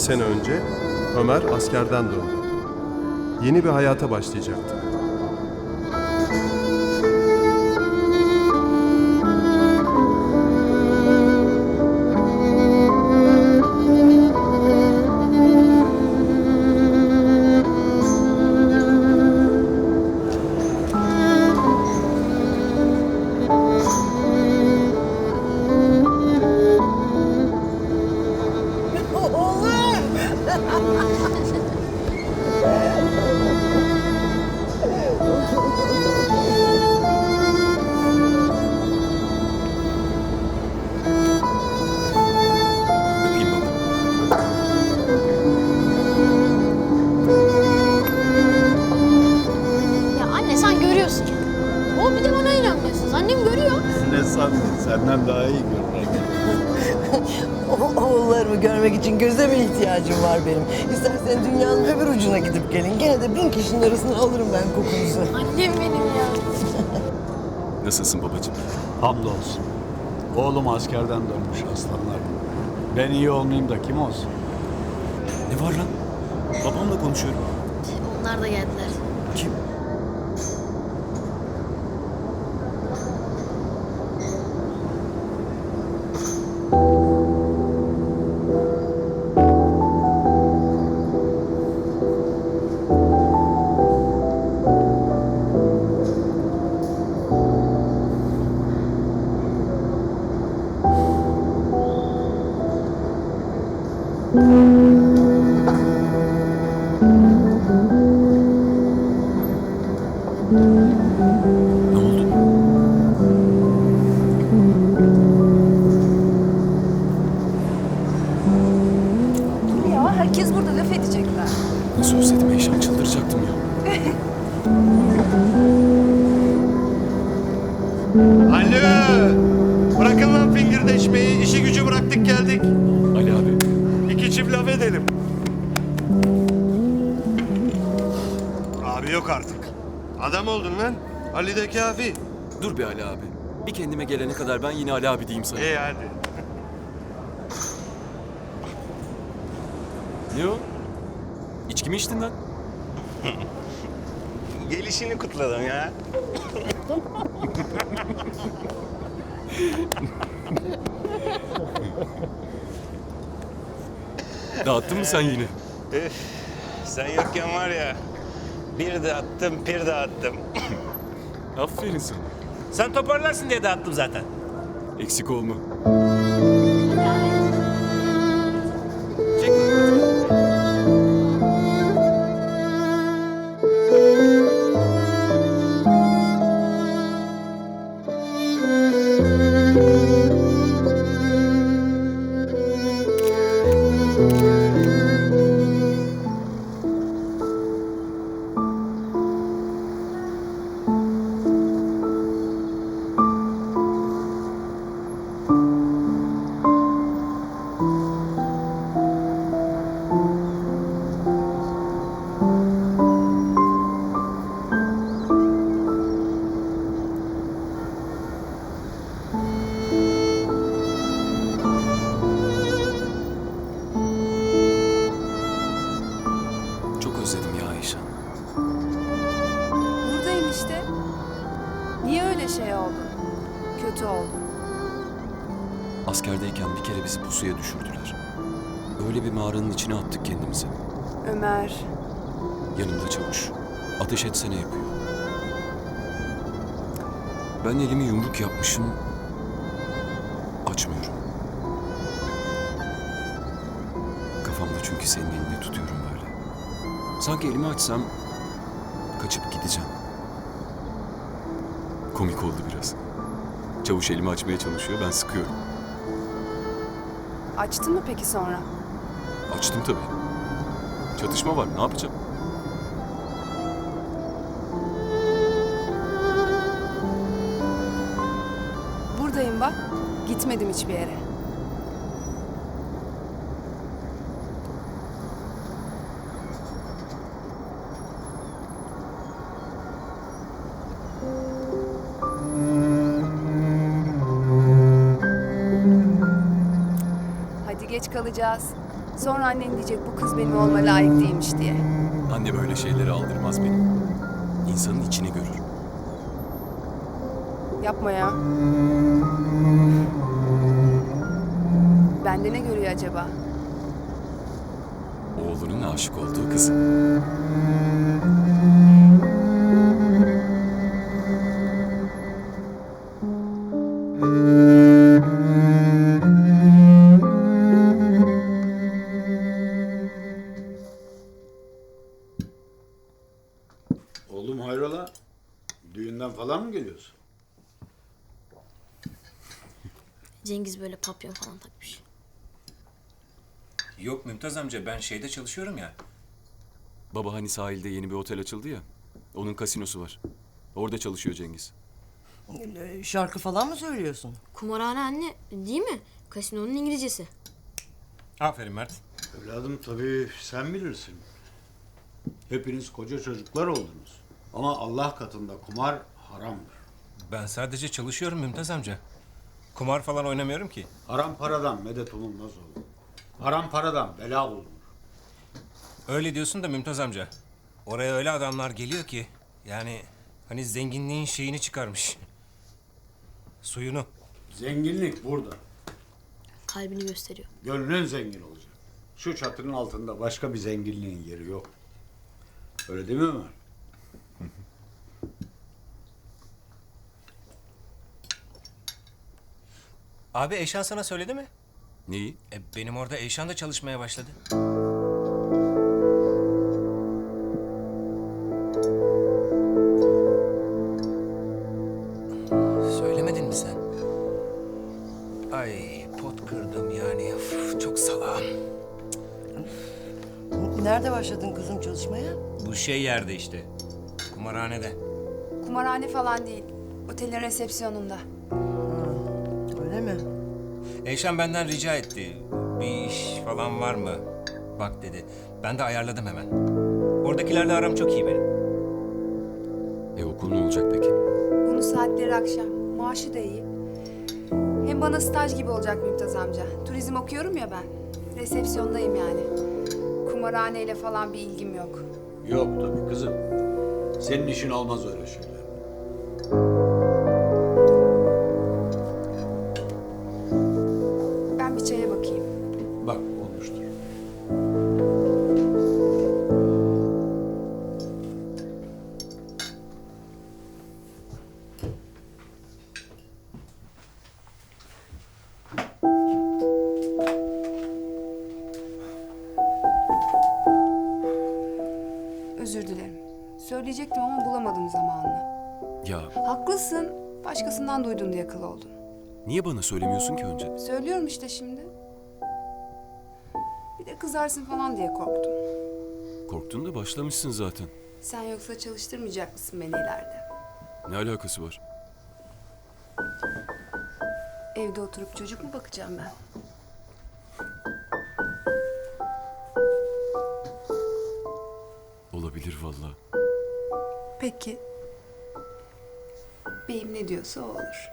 sene önce Ömer askerden döndü. Yeni bir hayata başlayacaktı. Annem görüyor. Ne sandın? Senden daha iyi görünür. Oğullarımı görmek için göze mi ihtiyacım var benim? İstersen dünyanın öbür ucuna gidip gelin. Gene de bin kişinin arasına alırım ben kokunuzu. Annem benim ya. Nasılsın babacığım? Hamdolsun. Oğlum askerden dönmüş aslanlar. Ben iyi olmayayım da kim olsun? Ne var lan? Babamla konuşuyorum. Onlar da geldiler. Kim? Herkes burada laf edecekler. Nasıl özledim Eyşan çıldıracaktım ya. Alo! Bırakın lan fingirdeşmeyi. İşi gücü bıraktık geldik. Ali abi. İki çift laf edelim. Abi yok artık. Adam oldun lan. Ali de kafi. Dur be Ali abi. Bir kendime gelene kadar ben yine Ali abi diyeyim sana. İyi hadi. Ne o? İçki mi içtin lan? Gelişini kutladım ya. Dağıttın mı sen yine? Sen yokken var ya bir de attım bir de attım. Aferin sana. Sen toparlarsın diye dağıttım zaten. Eksik olma. Özledim ya Eyşan. Buradayım işte. Niye öyle şey oldu? Kötü oldu. Askerdeyken bir kere bizi pusuya düşürdüler. Öyle bir mağaranın içine attık kendimizi. Ömer. Yanımda çavuş. Ateş etsene yapıyor. Ben elimi yumruk yapmışım. Açmıyorum. Kafamda çünkü senin elini tutuyorum böyle. Sanki elimi açsam kaçıp gideceğim. Komik oldu biraz. Çavuş elimi açmaya çalışıyor, ben sıkıyorum. Açtın mı peki sonra? Açtım tabii. Çatışma var, ne yapacağım? Buradayım bak. Gitmedim hiçbir yere. Geç kalacağız. Sonra annen diyecek bu kız benim olma layık değilmiş diye. Anne böyle şeyleri aldırmaz benim. İnsanın içini görür. Yapma ya. Bende ne görüyor acaba? Oğlunun aşık olduğu kızı. Düğünden falan mı geliyorsun? Cengiz böyle papyon falan takmış. Yok Mümtaz amca ben şeyde çalışıyorum ya. Baba hani sahilde yeni bir otel açıldı ya. Onun kasinosu var. Orada çalışıyor Cengiz. Ee, Şarkı falan mı söylüyorsun? Kumarhane anne değil mi? Kasinonun İngilizcesi. Aferin Mert. Evladım tabii sen bilirsin. Hepiniz koca çocuklar oldunuz. Ama Allah katında kumar haramdır. Ben sadece çalışıyorum Mümtaz amca. Kumar falan oynamıyorum ki. Haram paradan medet umulmaz oğlum. Haram paradan bela bulunur. Öyle diyorsun da Mümtaz amca. Oraya öyle adamlar geliyor ki. Yani hani zenginliğin şeyini çıkarmış. Suyunu. Zenginlik burada. Kalbini gösteriyor. Gönlün zengin olacak. Şu çatının altında başka bir zenginliğin yeri yok. Öyle değil mi Ömer? Abi Eyşan sana söyledi mi? Neyi? E, benim orada Eyşan da çalışmaya başladı. Söylemedin mi sen? Ay pot kırdım yani. Uf, çok salağım. Nerede başladın kızım çalışmaya? Bu şey yerde işte. Kumarhanede. Kumarhane falan değil. Otelin resepsiyonunda. Öyle mi? Eyşan benden rica etti. Bir iş falan var mı? Bak dedi. Ben de ayarladım hemen. Oradakilerle aram çok iyi benim. E okul ne olacak peki? Bunun saatleri akşam. Maaşı da iyi. Hem bana staj gibi olacak Mümtaz amca. Turizm okuyorum ya ben. Resepsiyondayım yani. Kumarhaneyle falan bir ilgim yok. Yok tabii kızım. Senin işin olmaz öyle şeyler. Duydun diye kıl oldun. niye bana söylemiyorsun ki önce? Söylüyorum işte şimdi. Bir de kızarsın falan diye korktum. Korktun da başlamışsın zaten. Sen yoksa çalıştırmayacak mısın beni ileride? Ne alakası var? Evde oturup çocuk mu bakacağım ben? Olabilir vallahi. Peki. Beyim ne diyorsa o olur.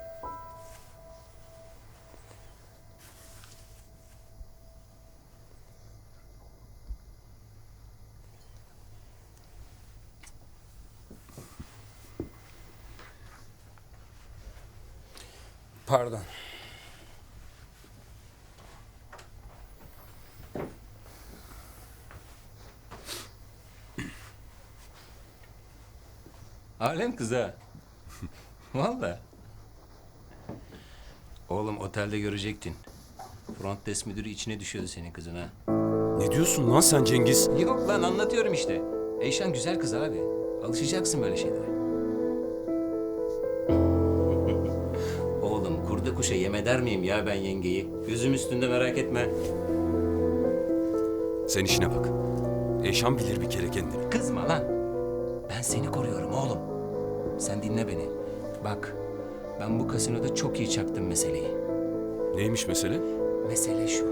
Pardon. Alem kız ha. Valla. Oğlum otelde görecektin. Front desk müdürü içine düşüyordu senin kızın ha. Ne diyorsun lan sen Cengiz? Yok lan anlatıyorum işte. Eyşan güzel kız abi. Alışacaksın böyle şeylere. Oğlum kurda kuşa yem eder miyim ya ben yengeyi? Gözüm üstünde merak etme. Sen işine bak. Eşan bilir bir kere kendini. Kızma lan. Ben seni koruyorum oğlum. Sen dinle beni. Bak ben bu kasinoda çok iyi çaktım meseleyi. Neymiş mesele? Mesele şu.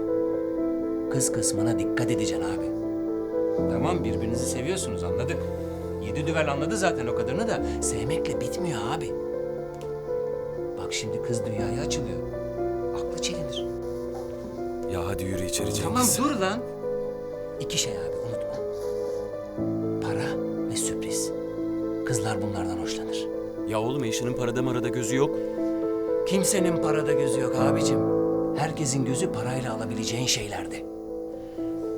Kız kısmına dikkat edeceksin abi. Tamam birbirinizi seviyorsunuz anladık. Yedi düvel anladı zaten o kadarını da sevmekle bitmiyor abi. Bak şimdi kız dünyaya açılıyor. Aklı çelinir. Ya hadi Hadi yürü içeri Cengiz. Tamam dur lan. İki şey abi unutma. Para ve sürpriz. Kızlar bunlardan hoşlanır. Ya oğlum Eşan'ın parada marada gözü yok. Kimsenin parada gözü yok abicim. Herkesin gözü parayla alabileceğin şeylerde.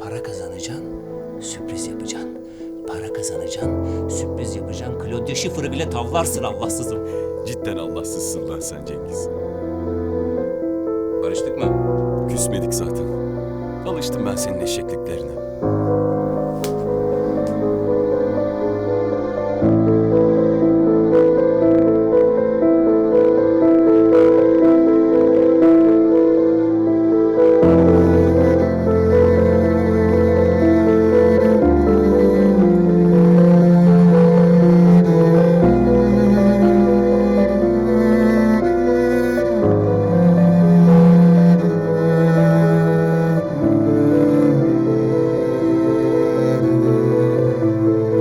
Para kazanacaksın, sürpriz yapacaksın. Para kazanacaksın, sürpriz yapacaksın. Claudia Schiffer'ı bile tavlarsın Allahsızım. Cidden Allahsızsın lan sen Cengiz. Barıştık mı? Küsmedik zaten. Alıştım ben senin eşekliklerine.